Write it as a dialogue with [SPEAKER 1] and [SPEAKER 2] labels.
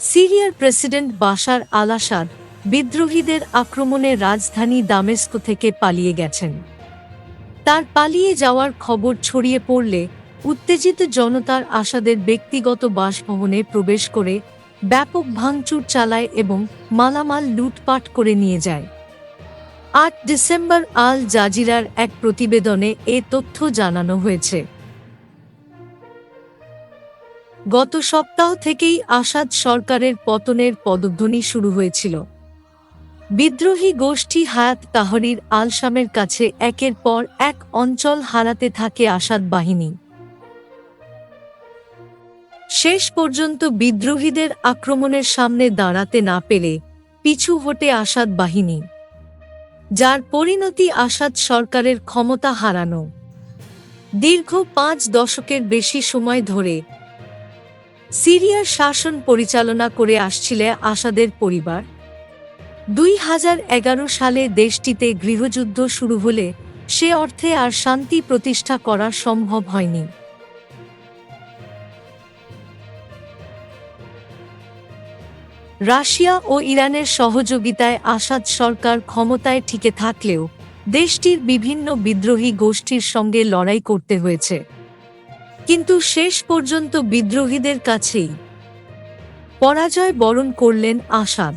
[SPEAKER 1] সিরিয়ার president Bashar আল আসাদ বিদ্রোহীদের আক্রমণে রাজধানী দামেস্কো থেকে পালিয়ে গেছেন। তার পালিয়ে যাওয়ার খবর ছড়িয়ে পড়লে উত্তেজিত জনতার আসাদের ব্যক্তিগত বাসভবনে প্রবেশ করে ব্যাপক ভাঙচুর চালায় এবং মালামাল লুটপাট করে নিয়ে যায়। আট ডিসেম্বর আল জাজিরার এক প্রতিবেদনে এ তথ্য জানানো হয়েছে। গত সপ্তাহ থেকেই আসাদ সরকারের পতনের পদধ্বনি শুরু হয়েছিল। বিদ্রোহী গোষ্ঠী হায়াত তাহরির আলসামের কাছে একের পর এক অঞ্চল হারাতে থাকে আসাদ বাহিনী। শেষ পর্যন্ত বিদ্রোহীদের আক্রমণের সামনে দাঁড়াতে না পেরে পিছু হটে আসাদ বাহিনী। যার পরিণতি আসাদ সরকারের ক্ষমতা হারানো। দীর্ঘ পাঁচ দশকের বেশি সময় ধরে সিরিয়ার শাসন পরিচালনা করে আসছিলে আসাদের পরিবার। দুই হাজার এগারো সালে দেশটিতে গৃহযুদ্ধ শুরু হলে সে অর্থে আর শান্তি প্রতিষ্ঠা করা সম্ভব হয়নি। রাশিয়া ও ইরানের সহযোগিতায় আসাদ সরকার ক্ষমতায় টিকে থাকলেও দেশটির বিভিন্ন বিদ্রোহী গোষ্ঠীর সঙ্গে লড়াই করতে হয়েছে। কিন্তু শেষ পর্যন্ত বিদ্রোহীদের কাছেই পরাজয় বরণ করলেন আসাদ।